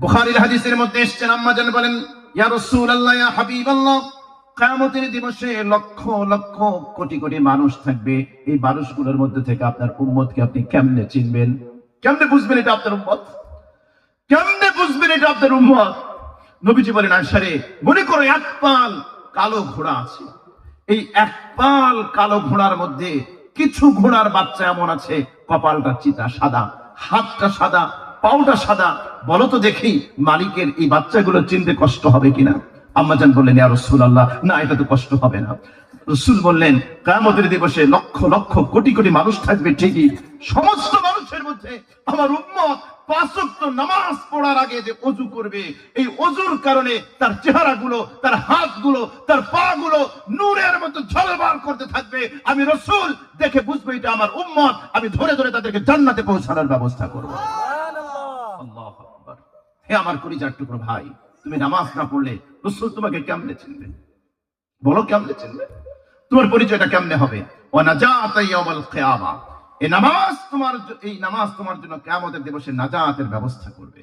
বুখারীর হাদিসের মধ্যে এসেছেন আম্মা জান বলেন থাকবে। মানুষগুলোর মধ্যে থেকে চিনবেন? আশারে মনে করো এক পাল কালো ঘোড়া আছে। এই এক পাল কালো ঘোড়ার মধ্যে কিছু ঘোড়ার বাচ্চা এমন আছে, কপালটা চিতা সাদা, হাতটা সাদা পাউটা সাদা বলো তো দেখি মালিকের এই বাচ্চাগুলো চিনতে কষ্ট হবে কিনা? আম্মাজান বললেন, ইয়া রাসূলুল্লাহ, না, এটা তো কষ্ট হবে না। রসুল বললেন, কায়ামতের দিবসে লক্ষ লক্ষ, কোটি কোটি মানুষ থাকবে ঠিকই। সমস্ত মানুষের মধ্যে আমার উম্মত পাঁচক্ত নামাজ পড়ার আগে যে অজু করবে, এই অজুর কারণে তার চেহারাগুলো, তার হাতগুলো, তার নূরের মতো ঝলবার করতে থাকবে। আমি রসুল দেখে বুঝব এটা আমার উম্মত। আমি ধরে ধরে তাদেরকে জান্নাতে পৌঁছানোর ব্যবস্থা করব। আল্লাহু। হে আমার কলিজার টুকরো ভাই, তুমি নামাজ না পড়লে রসুল তোমাকে কেমনে চিনবে? বলো কেমনে চিনবে? তোমার পরিচয়টা কেমনে হবে? নামাজ তোমার এই নামাজ তোমার জন্য কেমতের দিবসে নাজাতের ব্যবস্থা করবে।